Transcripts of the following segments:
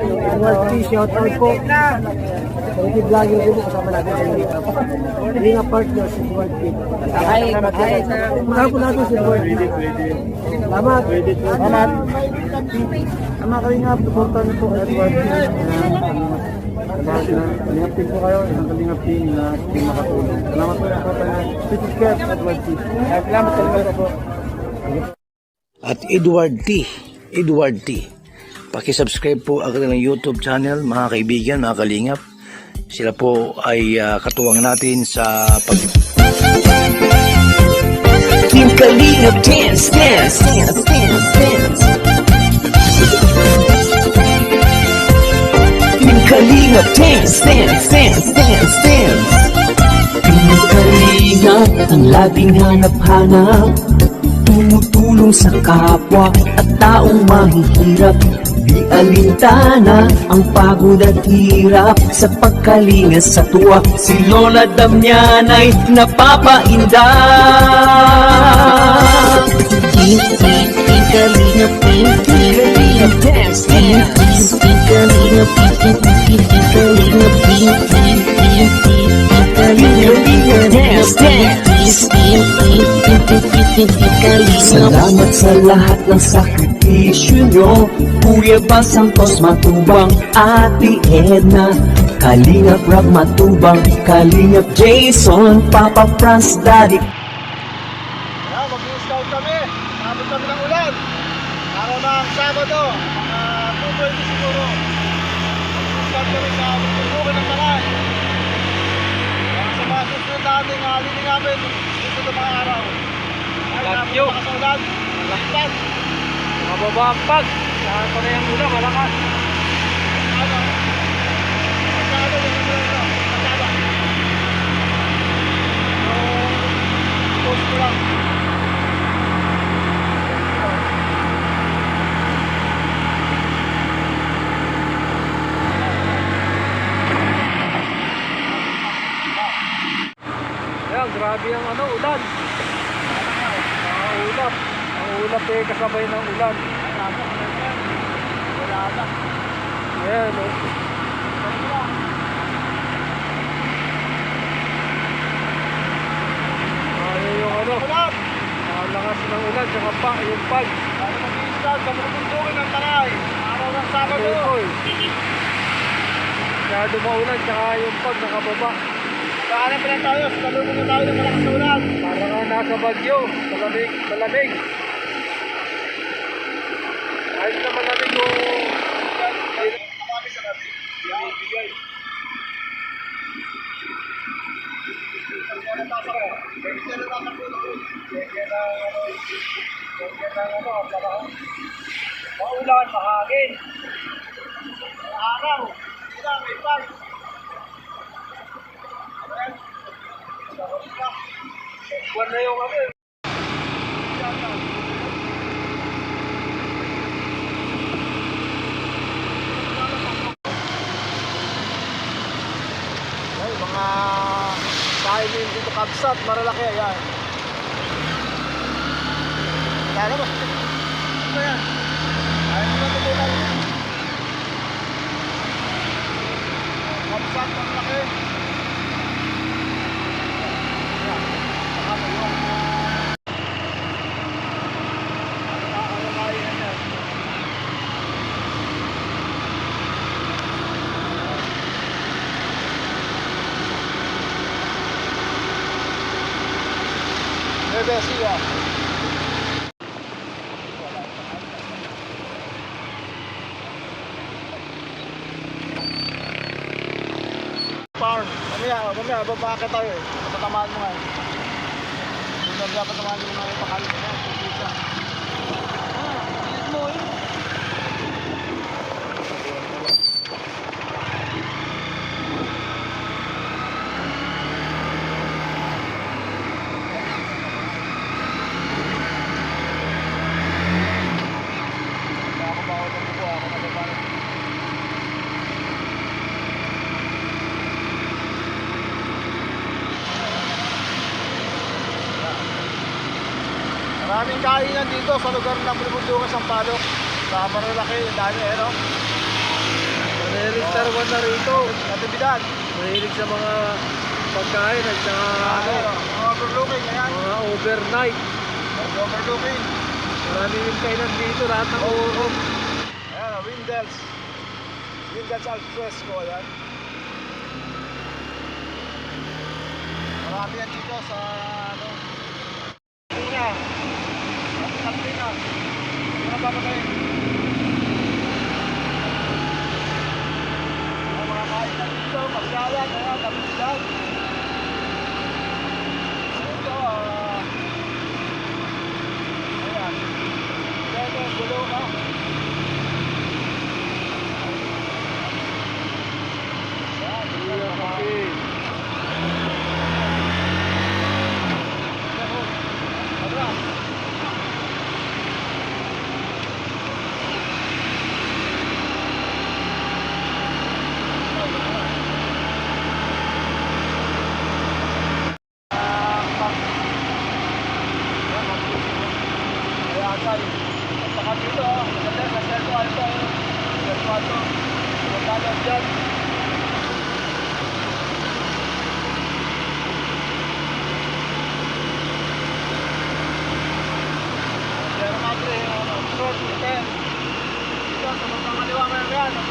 Edward P. Shoutout po. Charity vlogger din kasama natin sa Lingap. Lingap partner si Edward P. Ay, Kasama po natin si Edward P. Salamat. Salamat. Tama kayo nga, supportan niyo po Edward P. Salamat na. Lingap team po kayo. Isang kalingap na team makatulong. Salamat po sa supportan niyo. Please subscribe Edward P. Salamat sa po. at Edward T. Edward T. Pakisubscribe po ang kanilang YouTube channel, mga kaibigan, mga kalingap. Sila po ay ah, katuwang natin sa pag Team Kalingap dance, dance, dance, dance, dance. Team Kalingap dance, dance, dance, dance, dance. Team Kalingap ang laging hanap-hanap. Tumutulong sa kapwa at taong mahihirap. Di alintana ang pagod at hirap sa pagkalinga sa tuwa. Si Lola Damianay napapainda. Pink, pink, pink, kalingap, pink, pink, kalingap, dance, dance. Pink, pink, kalingap, pink, pink, dance, dance. Salamat sa lahat ng sakripisyo nyo Kuya Bas Santos Matubang Ate Edna Kalingap Rob Matubang Kalingap Jason Papa Franz Daddy Kaya mag-scout kami. Sabot kami ng ulan. Araw ng Sabado, mga 2.20 siguro. Mag-scout kami sa Bukit ng Taray. Kaya sa mga susunod nating uh, lining namin dito ng mga araw. Ay, Bagyo. napaka sa ulan. Lakpan. Mababa ang pag. Saan pa na yung ulan, malakas. Ano? Magkano yung ulan na? Magkano? Yung post ko lang. Ayan, grabe ang ano, ulan. Ang ulap. Eh, kasabay ng ulan. Wala na. Ayan, oh. Ayan yung ano, ang lakas ng ulan, tsaka pa, yung pag. Ano mag-i-scout sa bubundukin ng Taray. Araw ng Sabado. Ito, Masyado maulan, tsaka yung pag nakababa. Pa lang tayo? Salubong na tayo ng malakas na ulan. Para nga nasa bagyo, malamig, malamig. Kahit na malamig o Marami sa natin. Binibigay. maulan, mahangin. Araw. Sila, may pan. Buwan na yung ano eh. Ay, mga kainin dito kabsat, maralaki yan. Kaya mo. Ano yan? Ay, ano ba ito lang? Kabsat, maralaki. Yan. Saka mo yung, ah, ano ano kainan yan? Bebe, siya. Power. Mamaya, mamaya, babaka tayo eh. Patatamaan mo nga eh. Kung dapat tamaan mo mga pakalit mo, pupisa. Ah, pilit mo eh. Ako bawal ng buko, ako na babalik. Maraming kainan dito sa lugar ng Bulbundukan, Sampaloc. Sa Marilaki, dami eh, no? number one na rito. Natividad. Mahilig sa mga pagkain at saka ano, Ano? Overlooking. Ayan. mga overnight. Overlooking. Marami yung kainan dito, lahat ng uro. Ayan, oh, Windels. Windels al fresco, ayan. Marami yan dito sa, ano.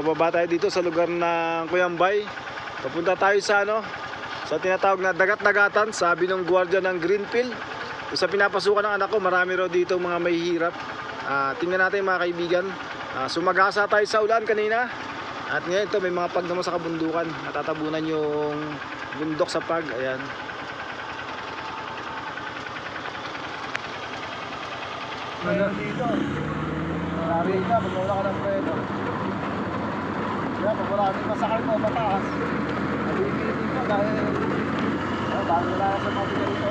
Pababa tayo dito sa lugar ng Kuyambay. Papunta tayo sa ano, sa tinatawag na dagat-dagatan, sabi ng gwardiya ng Greenfield. Sa pinapasukan ng anak ko, marami raw dito mga may hirap. Ah, tingnan natin mga kaibigan. Ah, sumagasa tayo sa ulan kanina. At ngayon ito may mga pag sa kabundukan. Natatabunan yung bundok sa pag. Ayan. Ayan dito. Marami ka, pag wala ka ng preno. Kaya pag wala kang masakay mo, mataas. Nabibitin ka dahil ah, bago wala sa mga dito.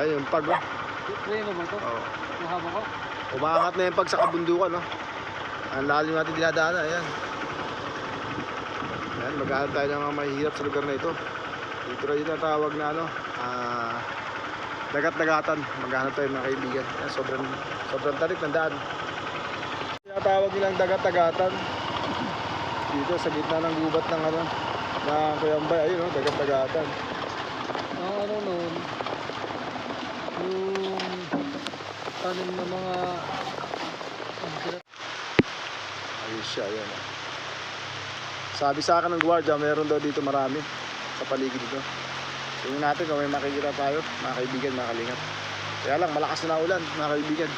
Ayun yung pag, oh. Preno ba ito? Oo. Mahaba ko? Umaangat na yung pag sa kabundukan, no? Ang lalim natin dinadaanan, ayan. Ayan, maghahanap tayo ng mga mahihirap sa lugar na ito. Dito rin yung tawag na ano, ah, dagat-dagatan. Maghahanap tayo mga kaibigan. Ayan, sobrang, sobrang tarik ng daan. Tinatawag nilang dagat-dagatan. Dito sa gitna ng gubat ng ano, ng Kuyambay, ayun, no, dagat-dagatan. Ang ano noon, yung tanim ng mga Ayun siya, ayan. Sabi sa akin ng gwardiya, meron daw dito marami sa paligid dito. Tingnan natin kung may makikita tayo, mga kaibigan, mga kalingap. Kaya lang, malakas na ulan, mga kaibigan.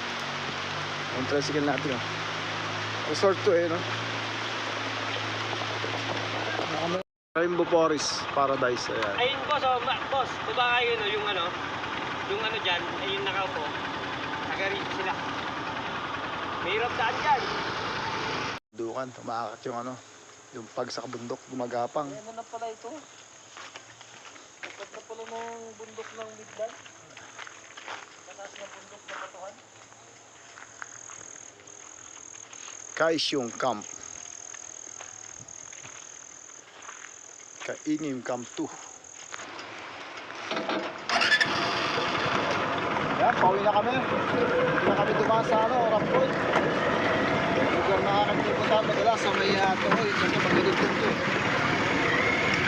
Yung tricycle natin oh. Resort to eh no. Rainbow Forest Paradise ayan. Ayun boss, oh, boss, di ba kayo no, yung ano, yung ano dyan, ayun nakaupo, taga-rito sila. Mahirap daan dyan. Dukan, tumakat yung ano, yung pag sa bundok, gumagapang. Ano na pala ito? Tapat na pala ng bundok ng Midland. Tatas ng bundok ng Batuhan. Kaisyong Camp. Kaingim Camp 2. Yan, pauwi na kami. Hindi na kami dumaan sa ano, Road. Lugar na kami pupunta madalas sa may uh, tuhoy, kasi magiging punto.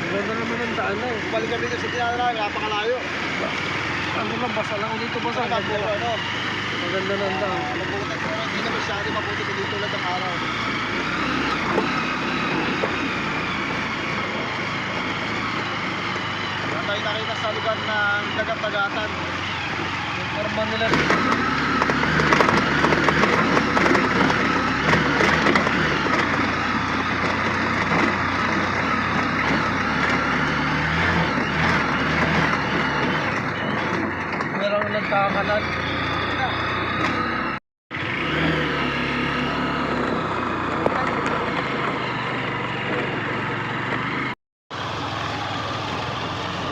Ganda naman ang daan na eh. Balik kami dito sa tinala, napakalayo. Ano lang, basa lang dito boss. Basta Ang na puro ano, ganda ng daan. Nabutan ko hindi na masyado mabuti ko dito lang ng araw. Tayo nakita sa lugar ng dagat-dagatan. Forma nila. Meron nagkakanan.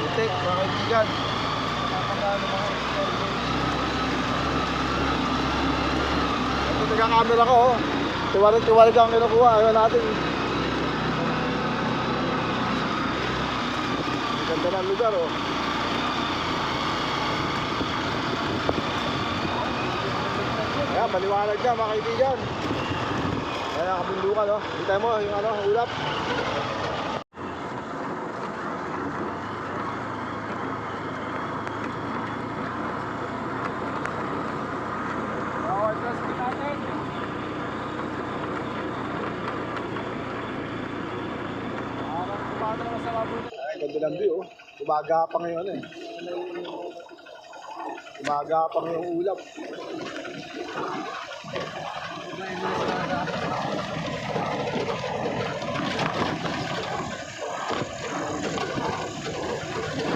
Butik, mga kaibigan. Ito nagkakamera ko, oh. Tiwalag-tiwalag ang kinukuha. Ayaw natin. Ang Ganda ng lugar, oh. Ayan, maliwanag na mga kaibigan. Ayan, nakabundukan, oh. Kita mo, yung ano, ulap. Bawal plastic natin. Parang kumada naman sa labunan. Ay, ganda ng view, oh. Umaga pa ngayon, eh. Umaga pa ngayong ulap.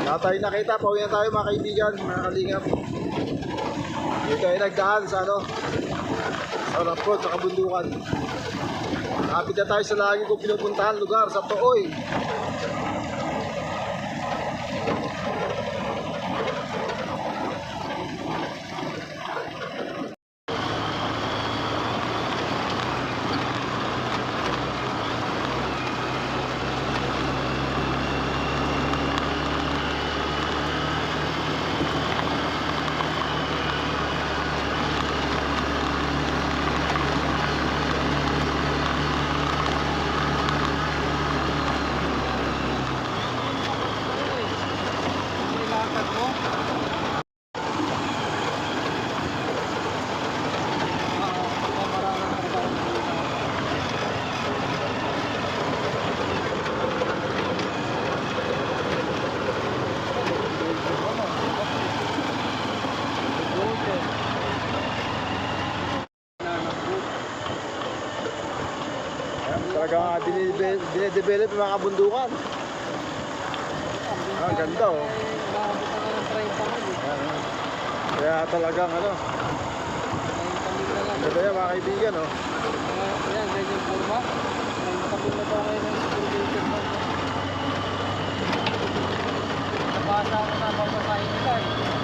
Wala nakita, pauwi na tayo mga kaibigan, mga kalingap. Dito ay nagdaan sa ano, sa Rapod, sa kabundukan. Kapit na tayo sa lagi kong pinupuntahan lugar, sa Tooy. May lakad mo. Talaga nga dinedevelop yung mga kabundukan. Ah, ganda oh. Nakabutan ka ng 30 mil. Ayan. Kaya talagang ano, 30 mil na lang. ganda yan mga kaibigan oh. Ayan, ganyan. 30 mil na daw kayo ng mo. Nabasa ko na babasahin nila eh.